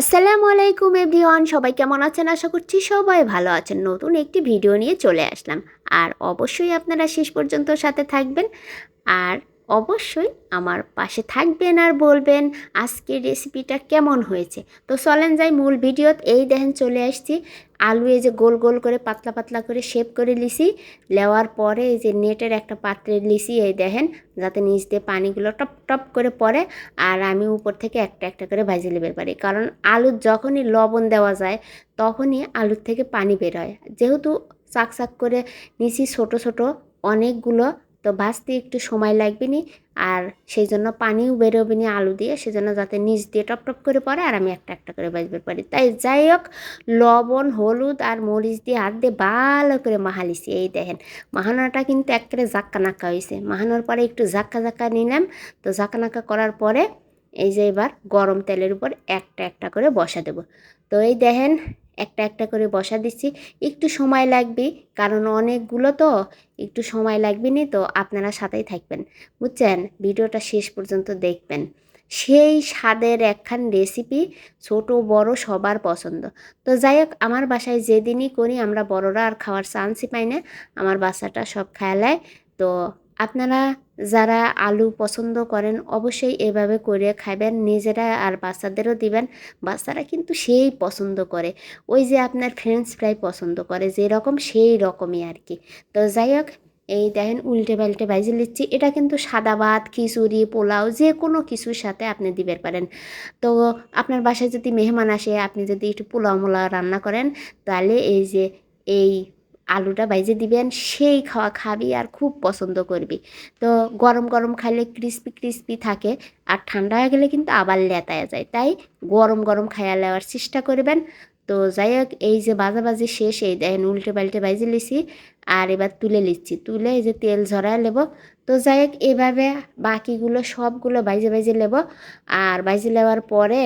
আসসালামু আলাইকুম এভরিওয়ান, সবাই কেমন আছেন? আশা করছি সবাই ভালো আছেন। নতুন একটি ভিডিও নিয়ে চলে আসলাম। আর অবশ্যই আপনারা শেষ পর্যন্ত সাথে থাকবেন। আর অবশ্যই আমার পাশে থাকবেন আর বলবেন আজকের রেসিপিটা কেমন হয়েছে। তো চলেন যাই মূল ভিডিওত এই দেখেন চলে আসছি। আলু এই যে গোল গোল করে পাতলা পাতলা করে শেপ করে লিছি লেওয়ার পরে এই যে নেটের একটা পাত্রে লিছি এই দেখেন, যাতে নিচ দিয়ে পানিগুলো টপ টপ করে পড়ে। আর আমি উপর থেকে একটা একটা করে ভাজি নেবার পারি। কারণ আলুর যখনই লবণ দেওয়া যায়, তখনই আলুর থেকে পানি বের হয়। যেহেতু চাক চাক করে নিচি ছোট ছোট অনেকগুলো তো ভাজতে একটু সময় লাগবে নি, আর সেই জন্য পানিও বেরোবে নি আলু দিয়ে, সেজন্য যাতে নিচ দিয়ে টপ টপ করে পরে আর আমি একটা একটা করে বাজবে পারি। তাই যাই হোক, লবণ, হলুদ আর মরিচ দিয়ে হাত দিয়ে ভালো করে মাহালিছি এই দেখেন মাহানাটা কিন্তু একেবারে জাক্কা নাক্কা হয়েছে মাহানোর পরে একটু জাক্কা জাক্কা নিলাম, তো জাক্কা নাক্কা করার পরে এই যে এবার গরম তেলের উপর একটা একটা করে বসা দেব। তো এই দেখেন একটা একটা করে বসা দিচ্ছি। একটু সময় লাগবে, কারণ অনেকগুলো তো, একটু সময় লাগবে নি তো, আপনারা সাথেই থাকবেন। বুঝছেন? ভিডিওটা শেষ পর্যন্ত দেখবেন। সেই স্বাদের একখান রেসিপি ছোট, বড়, সবার পছন্দ। তো যাই হোক, আমার বাসায় যেদিনই করি, আমরা বড়রা আর খাওয়ার চান্সই পাই না। আমার বাচ্চাটা সব খেয়ালায় তো আপনারা যারা আলু পছন্দ করেন, অবশ্যই এভাবে করে খাবেন নিজেরা আর বাচ্চাদেরও দিবেন। বাচ্চারা কিন্তু সেই পছন্দ করে। ওই যে আপনার ফ্রেঞ্চ ফ্রাই পছন্দ করে, যেরকম সেই রকমই আর কি। তো যাই হোক, এই দেখেন উল্টে পাল্টে ভাইজে নিচ্ছি। এটা কিন্তু সাদা ভাত, খিচুড়ি, পোলাও যে কোনো কিছুর সাথে আপনি দিবে পারেন। তো আপনার বাসায় যদি মেহমান আসে, আপনি যদি একটু পোলাও মোলাও রান্না করেন, তাহলে এই যে এই আলুটা ভাইজে দিবেন, সেই খাওয়া খাবি আর খুব পছন্দ করবি। তো গরম গরম খাইলে ক্রিস্পি ক্রিস্পি থাকে আর ঠান্ডা হয়ে গেলে কিন্তু আবার লেতায়া যায়। তাই গরম গরম খাইয়া নেওয়ার চেষ্টা করবেন। তো যাই হোক, এই যে বাজাবাজি শেষ, এই দেখেন উল্টে পাল্টে বাইজে লিছি আর এবার তুলে নিচ্ছি। তুলে এই যে তেল ঝরায় নেব। তো যাই হোক, এভাবে বাকিগুলো সবগুলো বাইজে বাইজে নেব। আর বাইজে নেওয়ার পরে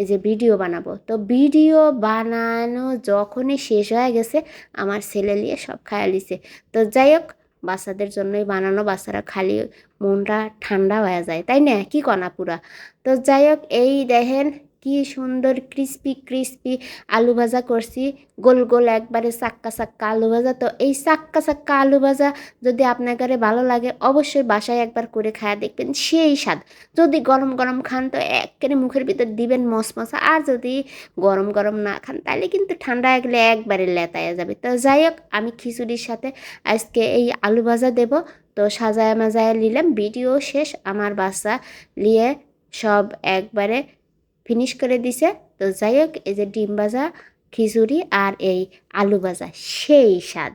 এই যে ভিডিও বানাবো। তো ভিডিও বানানো যখনই শেষ হয়ে গেছে, আমার ছেলে নিয়ে সব খায়া লিছে তো যাই হোক, বাচ্চাদের জন্যই বানানো, বাচ্চারা খালি মনটা ঠান্ডা হয়ে যায়, তাই না? কি কনা পুরা তো যাই হোক, এই দেখেন কি সুন্দর ক্রিস্পি ক্রিস্পি আলু ভাজা করছি। গোল গোল একবারে চাক্কা চাক্কা আলু ভাজা। তো এই চাক্কা চাক্কা আলু ভাজা যদি আপনার কাছে ভালো লাগে, অবশ্যই বাসায় একবার করে খায়া দেখবেন, সেই স্বাদ। যদি গরম গরম খান, তো একেবারে মুখের ভিতর দিবেন মশমশা। আর যদি গরম গরম না খান, তাহলে কিন্তু ঠান্ডা গেলে একবারে লেতায়া যাবে। তো যাই হোক, আমি খিচুড়ির সাথে আজকে এই আলু ভাজা দেব। তো সাজায় মাজায় নিলাম, ভিডিও শেষ। আমার বাচ্চা নিয়ে সব একবারে ফিনিশ করে দিছে। তো যাই হোক, এই যে ডিম ভাজা, খিচুড়ি আর এই আলু ভাজা, সেই স্বাদ।